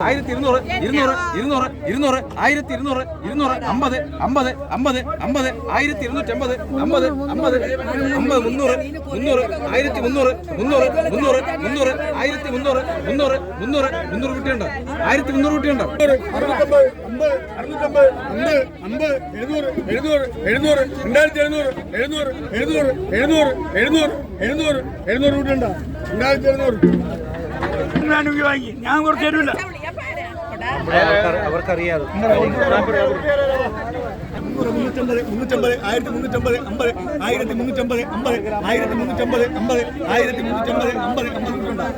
ആയിരത്തി ഇരുന്നൂറ് ഇരുന്നൂറ് ഇരുന്നൂറ് ഇരുന്നൂറ് ആയിരത്തി ഇരുന്നൂറ് ഇരുന്നൂറ് അമ്പത് അമ്പത് അമ്പത് അമ്പത് ആയിരത്തി ഇരുന്നൂറ്റി അമ്പത് അമ്പത് അമ്പത് അമ്പത് മുന്നൂറ് മുന്നൂറ് ആയിരത്തി മുന്നൂറ് മുന്നൂറ് മുന്നൂറ് മുന്നൂറ് ആയിരത്തി മുന്നൂറ് മുന്നൂറ് മുന്നൂറ് മുന്നൂറ് കുട്ടിയുണ്ടോ ആയിരത്തി മുന്നൂറ് കുട്ടിയുണ്ടോ രണ്ടായിരത്തി എഴുന്നൂറ് എഴുന്നൂറ് എഴുന്നൂറ് എഴുന്നൂറ് എഴുന്നൂറ് എഴുന്നൂറ് എഴുന്നൂറ് കൂട്ടുണ്ടോ രണ്ടായിരത്തി എഴുന്നൂറ് ഞാൻ കുറച്ച് തരൂല. അവർക്കറിയാതെ. മുന്നൂറ് മുന്നൂറ്റമ്പത് മുന്നൂറ്റമ്പത് ആയിരത്തി മുന്നൂറ്റമ്പത് അമ്പത് ആയിരത്തി മുന്നൂറ്റമ്പത് അമ്പത് ആയിരത്തി മുന്നൂറ്റമ്പത് അമ്പത് ആയിരത്തി മുന്നൂറ്റമ്പത്.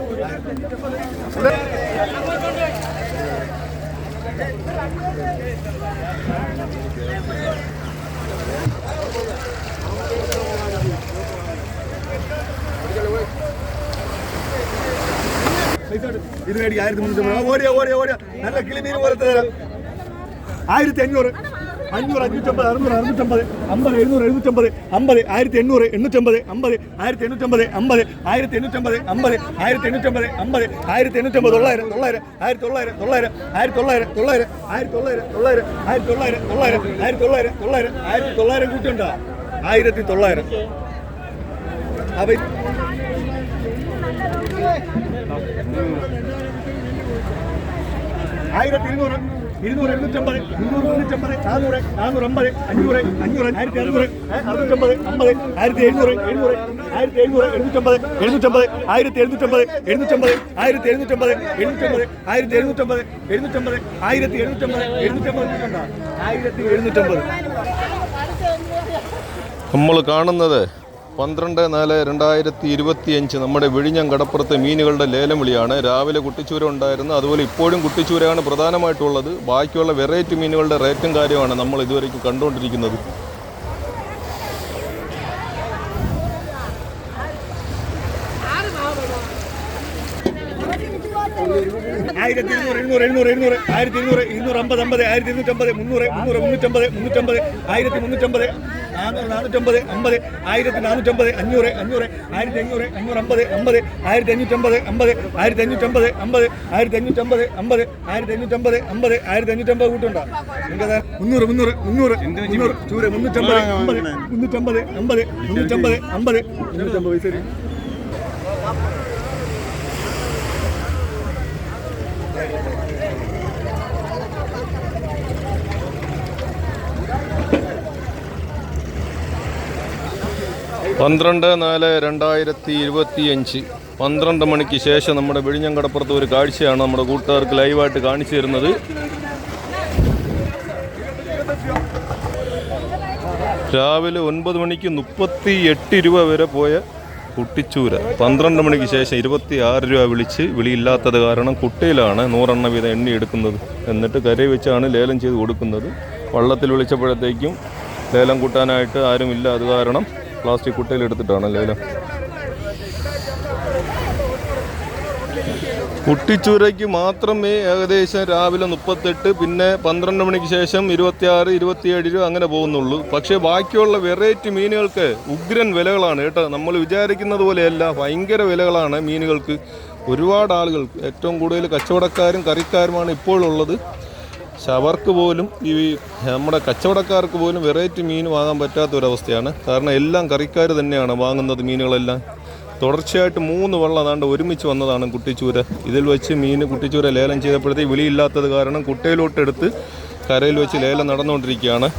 ഇത് മേടിക്കും ആയിരത്തി മുന്നൂറ്റി ഓടിയ ഓടിയ ഓടിയ. നല്ല കിളിമീൻ പോലത്തെ തരാം. ആയിരത്തി അഞ്ഞൂറ്. അഞ്ഞൂറ് അഞ്ഞൂറ്റമ്പത് അറുന്നൂറ് അറുന്നൂറ്റമ്പത് അമ്പത് എഴുന്നൂറ് എഴുന്നൂറ്റമ്പത് അമ്പത് ആയിരത്തി എണ്ണൂറ് എണ്ണൂറ്റമ്പത് അമ്പത് ആയിരത്തി എണ്ണൂറ്റമ്പത് അമ്പത് ആയിരത്തി എണ്ണൂറ്റമ്പത് അമ്പത് ആയിരത്തി എണ്ണൂറ്റമ്പത് അമ്പത് ആയിരത്തി എണ്ണൂറ്റമ്പത് തൊള്ളായിരം തൊള്ളായിരം ആയിരത്തി തൊള്ളായിരം തൊള്ളായിരം ആയിരത്തി തൊള്ളായിരം തൊള്ളായിരം ആയിരത്തി തൊള്ളായിരം തൊള്ളായിരം ആയിരത്തി തൊള്ളായിരം തൊള്ളായിരം ആയിരത്തി തൊള്ളായിരം തൊള്ളായിരം ആയിരത്തി തൊള്ളായിരം കൂട്ടുണ്ടോ ആയിരത്തി തൊള്ളായിരം. അവ ആയിരത്തി ഇരുന്നൂറ് ഇരുന്നൂറ് എഴുന്നൂറ്റമ്പത് മുന്നൂറ് മുന്നൂറ്റമ്പത് നാനൂറ് നാനൂറ് അമ്പത് അഞ്ഞൂറ് അഞ്ഞൂറ് ആയിരത്തി അറുന്നൂറ് അറുന്നൂറ്റമ്പത് അമ്പത് ആയിരത്തി എഴുന്നൂറ് എഴുന്നൂറ് ആയിരത്തി എഴുന്നൂറ് എഴുന്നൂറ്റമ്പത് എഴുന്നൂറ്റമ്പത് ആയിരത്തി എഴുന്നൂറ്റമ്പത് എഴുന്നൂറ്റമ്പത് ആയിരത്തി എഴുന്നൂറ്റമ്പത് എഴുന്നൂറ്റമ്പത് ആയിരത്തി എഴുന്നൂറ്റമ്പത് എഴുന്നൂറ്റമ്പത് ആയിരത്തി എഴുന്നൂറ്റമ്പത് എഴുന്നൂറ്റമ്പത് ആയിരത്തി എഴുന്നൂറ്റമ്പത് നമ്മൾ കാണുന്നത് പന്ത്രണ്ട് നാല് രണ്ടായിരത്തി ഇരുപത്തിയഞ്ച് നമ്മുടെ വിഴിഞ്ഞം കടപ്പുറത്തെ മീനുകളുടെ ലേലം വിളിയാണ് രാവിലെ കുട്ടിച്ചൂര ഉണ്ടായിരുന്നു. അതുപോലെ ഇപ്പോഴും കുട്ടിച്ചൂരയാണ് പ്രധാനമായിട്ടുള്ളത്. ബാക്കിയുള്ള വെറൈറ്റി മീനുകളുടെ റേറ്റും കാര്യമാണ് നമ്മൾ ഇതുവരേക്കും കണ്ടുകൊണ്ടിരിക്കുന്നത്. ആയിരത്തി ഇരുന്നൂറ് എഴുന്നൂറ് എഴുന്നൂറ് എഴുന്നൂറ് ആയിരത്തി ഇരുന്നൂറ് ഇരുന്നൂറ് അമ്പത് അമ്പത് ആയിരത്തി ഇരുന്നൂറ്റമ്പത് മുന്നൂറ് മുന്നൂറ് മുന്നൂറ്റമ്പത് മുന്നൂറ്റമ്പത് ആയിരത്തി മുന്നൂറ്റമ്പത് നാനൂറ് നാനൂറ്റമ്പത് അമ്പത് ആയിരത്തി നാനൂറ്റമ്പത് അഞ്ഞൂറ് അഞ്ഞൂറ് ആയിരത്തി അഞ്ഞൂറ് അഞ്ഞൂറ് അമ്പത് അമ്പത് ആയിരത്തി അഞ്ഞൂറ്റമ്പത് അമ്പത് ആയിരത്തി അഞ്ഞൂറ്റമ്പത് അമ്പത് ആയിരത്തി അഞ്ഞൂറ്റമ്പത് അമ്പത് ആയിരത്തി അഞ്ഞൂറ്റമ്പത് അമ്പത് ആയിരത്തി അഞ്ഞൂറ്റമ്പത് കൂട്ടുണ്ടോ നിങ്ങൾക്ക് മുന്നൂറ് മുന്നൂറ് മുന്നൂറ് മുന്നൂറ് ചൂര് മുന്നൂറ്റമ്പത് അമ്പത് മുന്നൂറ്റമ്പത് അമ്പത് മുന്നൂറ്റമ്പത് അമ്പത് മുന്നൂറ്റമ്പത് ശരി പന്ത്രണ്ട് നാല് രണ്ടായിരത്തി ഇരുപത്തി അഞ്ച് പന്ത്രണ്ട് മണിക്ക് ശേഷം നമ്മുടെ വിഴിഞ്ഞം കടപ്പുറത്ത് ഒരു കാഴ്ചയാണ് നമ്മുടെ കൂട്ടുകാർക്ക് ലൈവായിട്ട് കാണിച്ചു തരുന്നത്. രാവിലെ ഒൻപത് മണിക്ക് മുപ്പത്തി എട്ട് രൂപ വരെ പോയ കുട്ടിച്ചൂര. പന്ത്രണ്ട് മണിക്ക് ശേഷം ഇരുപത്തി ആറ് രൂപ വിളിച്ച് വിളിയില്ലാത്തത് കാരണം കുട്ടയിലാണ് നൂറെണ്ണ വീതം എണ്ണി എടുക്കുന്നത് എന്നിട്ട് കരയിൽ വെച്ചാണ് ലേലം ചെയ്ത് കൊടുക്കുന്നത്. വള്ളത്തിൽ വിളിച്ചപ്പോഴത്തേക്കും ലേലം കൂട്ടാനായിട്ട് ആരുമില്ല. അത് കാരണം പ്ലാസ്റ്റിക് കുട്ടയിൽ എടുത്തിട്ടാണ് അല്ലേ? കുട്ടിച്ചൂരയ്ക്ക് മാത്രമേ ഏകദേശം രാവിലെ മുപ്പത്തെട്ട് പിന്നെ പന്ത്രണ്ട് മണിക്ക് ശേഷം ഇരുപത്തിയാറ് ഇരുപത്തിയേഴ് രൂപ അങ്ങനെ പോകുന്നുള്ളൂ. പക്ഷേ ബാക്കിയുള്ള വെറൈറ്റി മീനുകൾക്ക് ഉഗ്രൻ വിലകളാണ് കേട്ടോ. നമ്മൾ വിചാരിക്കുന്നത് പോലെയല്ല ഭയങ്കര വിലകളാണ് മീനുകൾക്ക്. ഒരുപാട് ആളുകൾ ഏറ്റവും കൂടുതൽ കച്ചവടക്കാരും കറിക്കാരുമാണ് ഇപ്പോഴുള്ളത്. പക്ഷെ അവർക്ക് പോലും ഈ നമ്മുടെ കച്ചവടക്കാർക്ക് പോലും വെറൈറ്റി മീൻ വാങ്ങാൻ പറ്റാത്ത ഒരവസ്ഥയാണ് കാരണം എല്ലാം കറിക്കാർ തന്നെയാണ് വാങ്ങുന്നത് മീനുകളെല്ലാം. തുടർച്ചയായിട്ട് മൂന്ന് വള്ളം അതാണ്ട് ഒരുമിച്ച് വന്നതാണ് കുട്ടിച്ചൂര. ഇതിൽ വെച്ച് മീൻ കുട്ടിച്ചൂര ലേലം ചെയ്തപ്പോഴത്തേക്ക് വിളിയില്ലാത്തത് കാരണം കുട്ടയിലോട്ടെടുത്ത് കരയിൽ വെച്ച് ലേലം നടന്നുകൊണ്ടിരിക്കുകയാണ്.